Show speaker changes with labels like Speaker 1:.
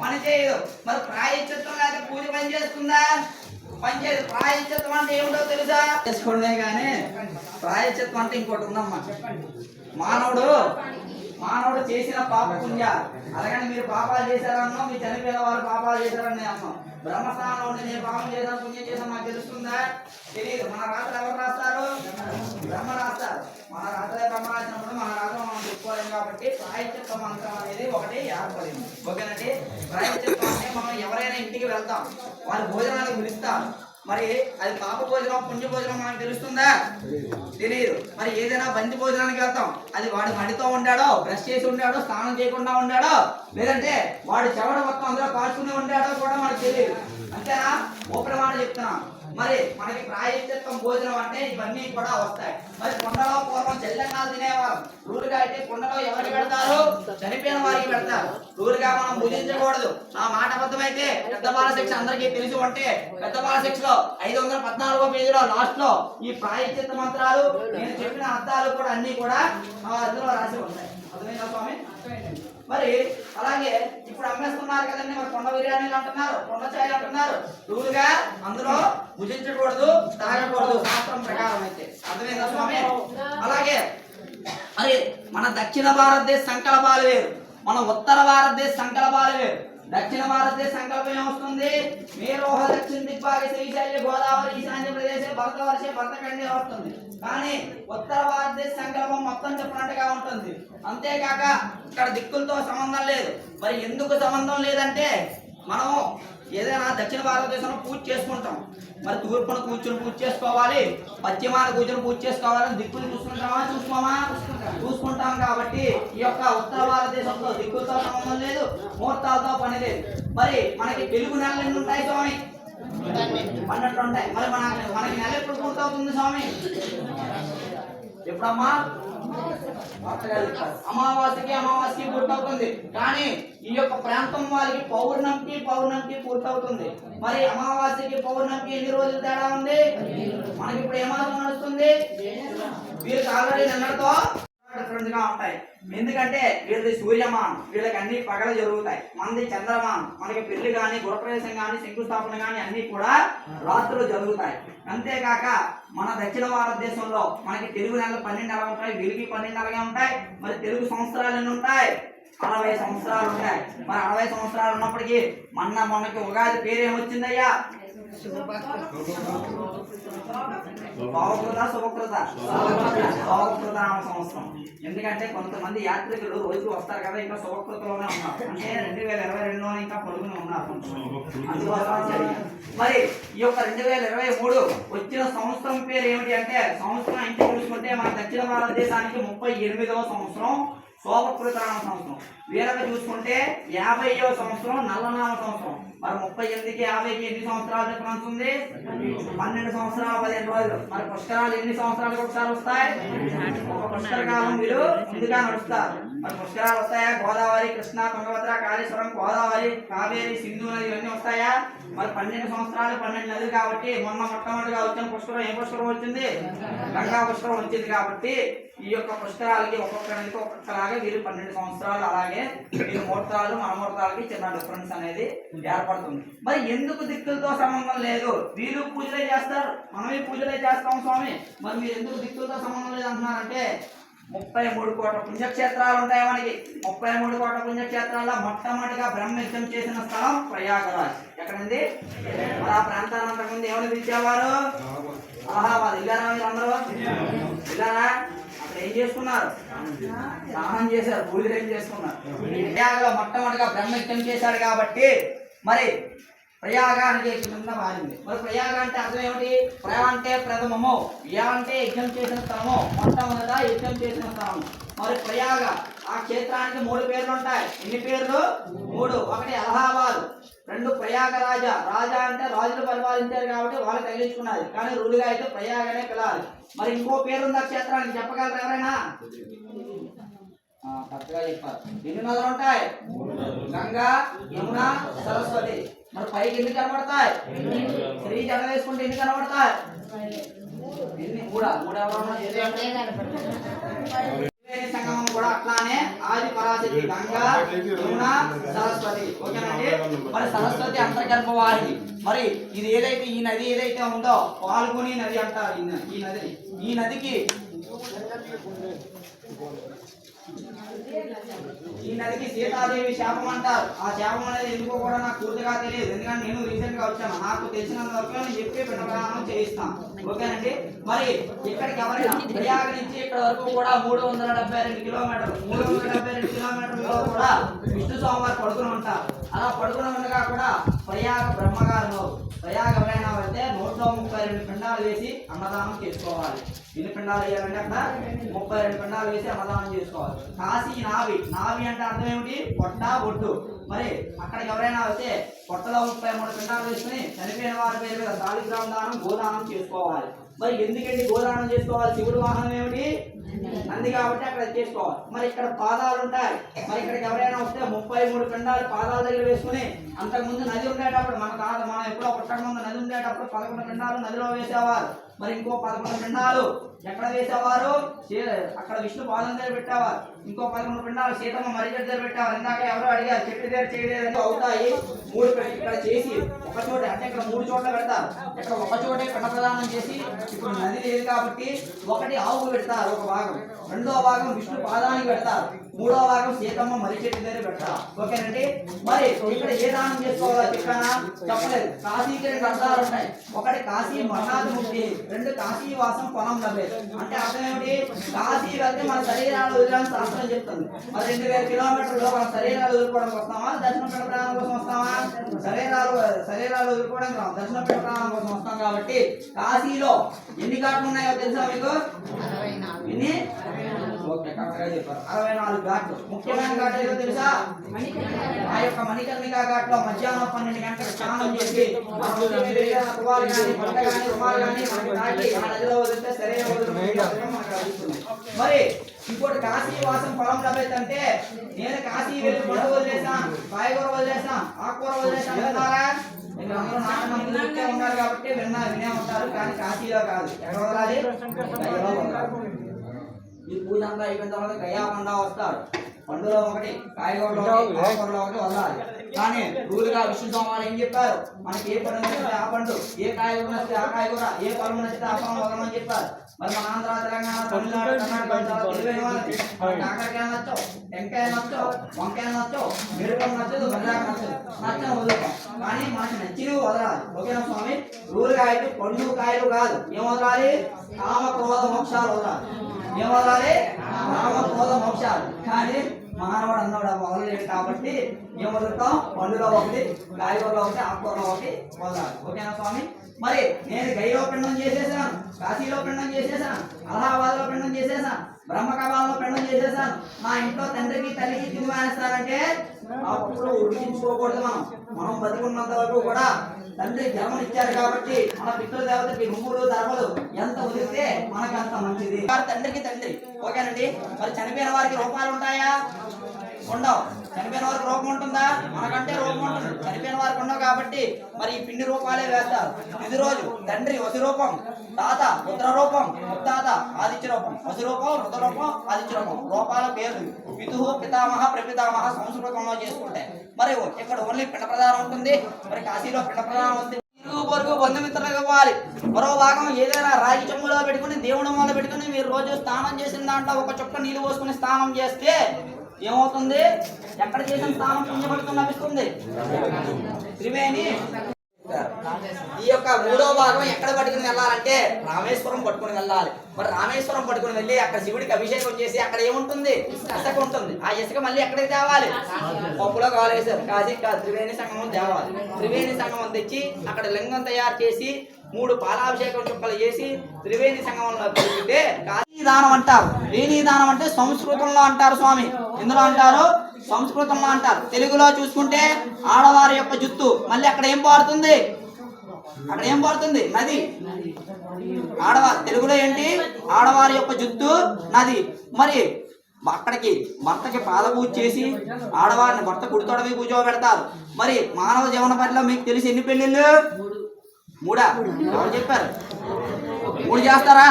Speaker 1: పని చేయదు. మరి ప్రాయశ్చిత్తం లేకపోతే పూజ పని చేస్తుందా పని చేయదు. ప్రాయశ్చిత్తం అంటే ఏమిటో తెలుసా? చేసుకోవడమే కానీ ప్రాయశ్చిత్తం అంటే ఇంకోటి ఉందమ్మా. మానవుడు మానవుడు చేసిన పాప పుణ్య. అలాగని మీరు పాపాలు చేశారన్నో మీ చనిపోయిన వారు పాపాలు చేశారని అన్నాం బ్రహ్మస్థానంలో ఉండి నేను పాపం చేశాను పుణ్యం చేశాను నాకు తెలుస్తుందా? తెలియదు మన రాత్రులు ఎవరు రాస్తారు? బ్రహ్మ రాస్తారు. మన రాత్రులే బ్రహ్మ రాసినప్పుడు మన రాత్రులు కాబట్టి ప్రాయశ్చిత్త మంత్రం అనేది ఒకటి ఏర్పడింది. ఓకేనండి? ప్రాయశ్చిత్తం అంటే మనం ఎవరైనా ఇంటికి వెళ్తాం వారి భోజనాలకు పిలుస్తాం మరి అది పాప భోజనం పుణ్య భోజనం మనకు తెలుస్తుందా? తెలియదు మరి ఏదైనా బంతి భోజనానికి వెళ్తాం అది వాడు మడితో ఉండాడో బ్రష్ చేసి ఉండాడో స్నానం చేయకుండా ఉండాడో లేదంటే వాడు చెవడ మొత్తం అందులో కాచుకుని ఉండాడో కూడా మనకు తెలియదు అంతేనా? ఓపెన్ మాట చెప్తున్నాం. మరి మనకి ప్రాయశ్చిత్తం భోజనం అంటే ఇవన్నీ కూడా వస్తాయి. మరి కొండలో పూర్వం చెల్లెన్నాలు తినేవారు. కొండలో ఎవరికి పెడతారు చనిపోయిన వారికి పెడతారు. ఊరిగా మనం భుజించకూడదు నా మాట అబద్ధమైతే పెద్ద బాల శిక్ష అందరికీ తెలిసి ఉంటే పెద్ద బాల శిక్షలో ఐదు వందల పద్నాలుగో పేజీలో లాస్ట్లో ఈ ప్రాయశ్చిత్త మంత్రాలు నేను చెప్పిన అర్థాలు కూడా అన్ని కూడా అందులో రాసి ఉంటాయి అర్థమైందా స్వామి? మరి అలాగే ఇప్పుడు అమ్మేస్తున్నారు కదండి మరి కొండ బిర్యానీలు అంటున్నారు కొండ చాయ్ అంటున్నారు. రూలుగా అందులో భుజించకూడదు తాగకూడదు శాస్త్రం ప్రకారం అయితే. అర్థమైందా స్వామి? అలాగే అరే మన దక్షిణ భారతదేశ సంకల్పాలు వేరు. మన ఉత్తర భారతదేశ సంకల్పాలు వేరు. దక్షిణ భారతదేశ సంకల్పం ఏమొస్తుంది? మేరోహ దక్షిణ దిగ్భాగ శ్రీశైల్య గోదావరి ఈశాన్య ప్రదేశ భరతవర్ష భరతఖండే వస్తుంది. కానీ ఉత్తర భారతదేశ సంకల్పం మొత్తం చెప్పినట్టుగా ఉంటుంది. అంతేకాక ఇక్కడ దిక్కులతో సంబంధం లేదు. మరి ఎందుకు సంబంధం లేదంటే మనం ఏదైనా దక్షిణ భారతదేశంలో పూజ చేసుకుంటాం. మరి తూర్పున కూర్చుని పూజ చేసుకోవాలి పశ్చిమాన కూర్చుని పూజ చేసుకోవాలని దిక్కులు చూసుకుంటామా? చూసుకోమా? చూసుకుంటాం కాబట్టి ఈ యొక్క ఉత్తర భారతదేశంలో దిక్కులతో సంబంధం లేదు ముహూర్తాలతో పని లేదు. మరి మనకి తెలుగు నెలలు ఎన్ని ఉంటాయి స్వామి? పన్నెండు ఉంటాయి. మరి మన మనకి నెల ఎప్పుడు పూర్తవుతుంది స్వామి? ఎప్పుడమ్మా? అమావాస్యకి అమావాస్యకి పూర్తవుతుంది. కానీ ఈ యొక్క ప్రాంతం వారికి పౌర్ణమికి పౌర్ణమికి పూర్తవుతుంది. మరి అమావాస్యకి పౌర్ణమికి ఎన్ని రోజులు తేడా ఉంది? మనకి ఇప్పుడు ఏమాసం నడుస్తుంది? వీరికి ఆల్రెడీ నిన్నటితో డిఫరెన్స్గా ఉంటాయి. ఎందుకంటే వీళ్ళది సూర్యమానం. వీళ్ళకి అన్ని పగల జరుగుతాయి. మనది చంద్రమానం. మనకి పెళ్ళి కానీ గృహప్రవేశం కానీ శంకుస్థాపన కానీ అన్ని కూడా రాత్రులు జరుగుతాయి. అంతేకాక మన దక్షిణ భారతదేశంలో మనకి తెలుగు నెలలు పన్నెండు నెలలు ఉంటాయి. వెలుగు పన్నెండు నెలలుగా ఉంటాయి. మరి తెలుగు సంవత్సరాలు ఎన్ని ఉంటాయి? అరవై సంవత్సరాలు ఉంటాయి. మరి అరవై సంవత్సరాలు ఉన్నప్పటికీ మొన్న మొన్నకి ఉగాది పేరేమొచ్చిందయ్యా భావకృత శుభకృత భావకృత నామ సంవత్సరం. ఎందుకంటే కొంతమంది యాత్రికులు రోజు వస్తారు కదా ఇంకా శుభకృతలోనే ఉన్నారు. అంటే రెండు వేల ఇరవై రెండులో ఇంకా పొరుగున ఉన్నారు అందువల్ల మరి ఈ యొక్క రెండు వేల ఇరవై మూడు వచ్చిన సంవత్సరం పేరు ఏమిటి అంటే సంవత్సరం ఇంటి చూసుకుంటే మన దక్షిణ భారతదేశానికి ముప్పై ఎనిమిదవ సంవత్సరం. శోభకృతనామ సంవత్సరం. వీళ్ళకి చూసుకుంటే యాభైవ సంవత్సరం నల్లనామ సంవత్సరం. మరి ముప్పై ఎనిమిదికి యాభైకి ఎన్ని సంవత్సరాలు డిఫరెన్స్ ఉంది? పన్నెండు సంవత్సరాలు పదిహేను రోజులు. మరి పుష్కరాలు ఎన్ని సంవత్సరాలకు ఒకసారి వస్తాయి? ఒక పుష్కర కాలం వీరు ముందుగా నడుస్తారు. మరి పుష్కరాలు వస్తాయా? గోదావరి కృష్ణా తుంగభద్ర కాళేశ్వరం గోదావరి కావేరి సింధు నది ఇవన్నీ వస్తాయా? మరి పన్నెండు సంవత్సరాలు పన్నెండు నదులు కాబట్టి మొన్న మొట్టమొదటిగా వచ్చిన పుష్కరం ఏ పుష్కరం వచ్చింది? గంగా పుష్కరం వచ్చింది కాబట్టి ఈ యొక్క పుష్కరాలకి ఒక్కొక్క నదికి ఒక్కొక్కలాగా వీరు పన్నెండు సంవత్సరాలు అలాగే వీళ్ళు ముహూర్తాలు మన ముహూర్తాలకి చిన్న డిఫరెన్స్ అనేది ఏర్పడుతుంది. మరి ఎందుకు దిక్కులతో సంబంధం లేదు? వీరు పూజలే చేస్తారు మనమే పూజలే చేస్తాం స్వామి. మరి మీరు ఎందుకు దిక్కులతో సంబంధం లేదు అంటున్నారంటే ముప్పై మూడు కోట్ల పుణ్యక్షేత్రాలు ఉంటాయి మనకి. ముప్పై మూడు కోట్ల పుణ్యక్షేత్రాల్లో మొట్టమొదటిగా బ్రహ్మయుద్ధం చేసిన స్థలం ప్రయాగరాజ్. ఎక్కడుంది మరి ఆ ప్రాంతాన్ని అంతకుముందు ఏమని పిలిచేవారు? అలహాబాద్. ఇల్లారా మీరు అందరూ ఇల్లారా అక్కడ ఏం చేసుకున్నారు? స్నానం చేశారు పూజలు ఏం చేసుకున్నారు. ప్రయాగలో మొట్టమొదటిగా బ్రహ్మయుద్ధం చేశాడు కాబట్టి మరి ప్రయాగానికి కింద మారింది. మరి ప్రయాగ అంటే అర్థం ఏమిటి? ప్రయ అంటే ప్రథమము యా అంటే యజ్ఞం చేసిన స్థలము మొట్టమొదట యజ్ఞం చేసిన స్థలము. మరి ప్రయాగ ఆ క్షేత్రానికి మూడు పేర్లు ఉంటాయి. ఎన్ని పేర్లు? మూడు. ఒకటి అలహాబాద్ రెండు ప్రయాగ రాజా. రాజా అంటే రాజులు పరిపాలించారు కాబట్టి వాళ్ళు తగిలించుకున్నారు. కానీ రూలుగా అయితే ప్రయాగనే పిలాలి మరి ఇంకో పేరు ఉంది ఆ క్షేత్రానికి? చెప్పగలరు ఎవరైనా? కరెక్ట్గా చెప్పారు. ఎన్ని నదులు ఉంటాయి? గంగా యమున సరస్వతి. మరి పైకి ఎన్ని కనబడతాయి? స్త్రీ జడ వేసుకుంటే ఎన్ని కనబడతాయి? ఎన్ని త్రివేణి సంగమం కూడా అట్లానే ఆది పరాశక్తి గంగా యమున సరస్వతి. ఓకేనండి మరి సరస్వతి అంతర్గర్భ వాహిని మరి ఇది ఏదైతే ఈ నది ఏదైతే ఉందో పాల్గొని నది అంటారు ఈ నది ఈ నదికి ఈ నదికి సీతాదేవి శాపం అంటారు. ఆ శాపం అనేది ఎందుకో కూడా నాకు పూర్తిగా తెలియదు. ఎందుకంటే నేను రీసెంట్గా వచ్చాను. నాకు తెలిసినంత వరకు నేను చెప్పి ప్రయాణం చేయిస్తాను. ఓకేనండి? మరి ఇక్కడికి ఎవరైనా ప్రయాగ నుంచి ఇక్కడ వరకు కూడా మూడు వందల డెబ్బై రెండు కిలోమీటర్లు మూడు వందల డెబ్బై రెండు కిలోమీటర్లలో కూడా విష్ణు స్వామివారు పడుకుని ఉంటారు. అలా పడుకుని ఉండగా కూడా ప్రయాగ బ్రహ్మగారు ప్రయాగ ఎవరైనా ముప్పై రెండు పిండాలు వేసి అన్నదానం చేసుకోవాలి. ఎన్ని పిండాలు వేయాలంటే అక్కడ ముప్పై రెండు పిండాలు వేసి అన్నదానం చేసుకోవాలి. కాశీ నావి నావి అంటే అర్థం ఏమిటి? పొట్ట ఒడ్డు మరి అక్కడికి ఎవరైనా వస్తే పొట్టలో ముప్పై మూడు పిండాలు వేసుకుని చనిపోయిన వారి పేరు మీద సాలిగ్రామ దానం గోదానం చేసుకోవాలి. మరి ఎందుకండి గోదానం చేసుకోవాలి? శివుడు వాహనం ఏమిటి? నంది కాబట్టి అక్కడ చేసుకోవాలి. మరి ఇక్కడ పాదాలు ఉంటాయి. మరి ఇక్కడికి ఎవరైనా వస్తే ముప్పై మూడు పిండాలు పాదాల దగ్గర వేసుకుని అంతకుముందు నది ఉండేటప్పుడు మన కాదు మనం ఎప్పుడో పుట్టక ముందు నది ఉండేటప్పుడు పదకొండు పిండాలు నదిలో వేసేవారు. మరి ఇంకో పదకొండు పిండాలు ఎక్కడ వేసేవారు? అక్కడ విష్ణు పాదం దగ్గర పెట్టేవారు. ఇంకో పదకొండు పిండాలు సీతమ్మ మర్రి చెట్టు దగ్గర పెట్టేవారు. ఇందాక ఎవరో అడిగారు చెట్టు దగ్గర చేయలేదని అవుతాయి. మూడు ఇక్కడ చేసి ఒక చోట అంటే ఇక్కడ మూడు చోట్ల పెడతారు. ఇక్కడ ఒక చోటే పిండ ప్రదానం చేసి ఇప్పుడు నది లేదు కాబట్టి ఒకటి ఆవుకు పెడతారు ఒక భాగం. రెండో భాగం విష్ణు పాదానికి పెడతారు. మూడో భాగం సీతమ్మ మరి చెట్టు దగ్గర పెడతారు. ఓకేనండి? మరి ఇక్కడ ఏ దానం చేసుకోవాలో చెప్పానా? చెప్పలేదు. కాశీకి రెండు అర్థాలు ఉన్నాయి. ఒకటి కాశీ మహాది ముక్తి రెండు కాశీ వాసం పొలం లభేది అంటే అర్థం ఏమిటి? కాశీ వెళ్తే మన శరీరాలు వదిలేని శాస్త్రం చెప్తుంది. మరి రెండు వేల కిలోమీటర్లు మన శరీరాలు వదులుకోవడానికి వస్తామా? దర్శనం పెట్టడానికి కోసం వస్తామా? శరీరాలు శరీరాలు వదులుకోవడానికి రాం దర్శనం పెట్టడానికి కోసం వస్తాం కాబట్టి కాశీలో ఎన్ని ఘాట్లు ఉన్నాయో తెలుసా మీకు? ఎన్ని? చెప్పారు. అరవై నాలుగు ఘాట్లు. ముఖ్యమైన ఘాట్ ఏదో తెలుసా? ఆ యొక్క మణికర్ణికా ఘాట్లో మధ్యాహ్నం పన్నెండు గంటలకు స్నానం చేసి ఆ రోజు మీద ఏదైనా తువాలు కానీ బట్ట కానీ రుమాలు కానీ మనకి తాకి ఆ నదిలో వదిలితే సరైన వదులుతుంది మనకు లభిస్తుంది. మరి ఇంకోటి కాశీ వాసం పొలం లభ్యతంటే నేను కాశీ వెళ్ళి పండు వదిలేసాను కాయగూర వదిలేసాను ఆకుకూర వదిలేసాను విన్నారా? మీరు అందరూ నాన్న మంది చూస్తే ఉన్నారు కాబట్టి విన్నా వినే ఉంటారు కానీ కాశీలో కాదు. ఎక్కడ వదలాలి. ఈ పూజ అంతా అయిపోయిన తర్వాత గయా పండా వస్తారు. పండులో ఒకటి కాయగూరలో ఒకటి వదలాలి. కానీ రూలుగా విష్ణు స్వామి ఏం చెప్పారు? మనకి ఏ పండు నచ్చితే ఆ పండు ఏ కాయగూర నచ్చితే ఆ కాయగూర ఏ పొలం నచ్చితే ఆ పొలం వదలమని చెప్పారు. మరి మన ఆంధ్ర తెలంగాణ తమిళనాడు కర్ణాటక కాకరకాయ నచ్చవు టెంకాయ నచ్చవు వంకాయ నచ్చవు మిరపం నచ్చదు బెండకాయ నచ్చదు. నచ్చని వదులుతాం. కానీ మనకి నచ్చినవి వదలాలి. ఓకేనా స్వామి? రూలుగా అయితే పండు కాయలు కాదు. ఏం వదలాలి? కామ క్రోధ మోక్షాలు వదలాలి. ఏం వదలాలి కామ మోక్షాలు. కానీ మానవుడు అన్నాడు మొదలు వదలలేదు కాబట్టి ఏం వదులుతాం? పండులో ఒకటి కాయగూరలో ఒకటి ఆకుకూరలో ఒకటి వదలాలి. ఓకేనా స్వామి? మరి నేను గైలో పిండం చేసేసాను కాశీలో పిండం చేసేసాను అలహాబాద్లో పిండం చేసేసాను బ్రహ్మకబాల్లో పిండం చేసేసాను. మా ఇంట్లో తండ్రికి తల్లికి తిని మానేస్తానంటే అప్పుడు ఉడికించుకోకూడదు మనం. మనం బతికున్నంత వరకు కూడా తండ్రి జన్మనిచ్చారు కాబట్టి మన పితృదేవతకి నువ్వులు ధర్మలు ఎంత ఉదిస్తే మనకి అంత మంచిది తండ్రికి తండ్రి. ఓకేనండి? మరి చనిపోయిన వారికి రూపాలు ఉంటాయా? ఉండవు. చనిపోయిన వారికి రూపం ఉంటుందా? మనకంటే రూపం ఉంటుంది. చనిపోయిన వారికి ఉండవు కాబట్టి మరి ఈ పిండి రూపాలే వేస్తారు. ఇది రోజు తండ్రి వసి రూపం తాత రుద్ర రూపం ముత్తాత ఆదిత్య రూపం వసి రూపం రుద్ర రూపం ఆదిత్య రూపం రూపాల పేర్లు పితుహు పితామహ ప్రపితామహ సంస్కృతంలో చేసుకుంటే మరి ఇక్కడ ఓన్లీ పిండ ప్రధానం ఉంటుంది. మరి కాశీలో పిండ ప్రధానం ఉంది. ఇరుగు పొరుగు బంధుమిత్రులకు ఇవ్వాలి. మరో భాగం ఏదైనా రాగి చెంబులో పెట్టుకుని దేవుడి మూల పెట్టుకుని మీరు రోజు స్నానం చేసిన దాంట్లో ఒక చుక్క నీళ్ళు పోసుకుని స్నానం చేస్తే ఏమవుతుంది? ఎక్కడ చేసిన స్థానం పుణ్యపడుతుంది లభిస్తుంది. త్రివేణి. ఈ యొక్క మూడో భాగం ఎక్కడ పట్టుకుని వెళ్ళాలంటే రామేశ్వరం పట్టుకుని వెళ్ళాలి. మరి రామేశ్వరం పట్టుకుని వెళ్ళి అక్కడ శివుడికి అభిషేకం చేసి అక్కడ ఏముంటుంది? ఇసుక ఉంటుంది. ఆ ఇసుక మళ్ళీ ఎక్కడికి తేవాలి? పప్పులో కాలేసారు కాశీ త్రివేణి సంగమం తేవాలి. త్రివేణి సంగమం తెచ్చి అక్కడ లింగం తయారు చేసి మూడు పాలాభిషేకం చుక్కలు చేసి త్రివేణి సంగమంలో పెరిగితే కాశీదానం అంటారు. వేణి దానం అంటే సంస్కృతంలో అంటారు స్వామి. ఎందులో అంటారు? సంస్కృతంలో అంటారు. తెలుగులో చూసుకుంటే ఆడవారి యొక్క జుత్తు. మళ్ళీ అక్కడ ఏం పారుతుంది? అక్కడ ఏం పారుతుంది నది. ఆడవారి తెలుగులో ఏంటి? ఆడవారి యొక్క జుత్తు నది. మరి అక్కడికి భర్తకి పాద పూజ చేసి ఆడవారిని భర్త కుడితోడవి కూర్చోబెడతారు మరి మానవ జీవన పరిలో మీకు తెలిసి ఎన్ని పెళ్ళిళ్ళు? మూడా? ఎవరు చెప్పారు? మూడు చేస్తారా?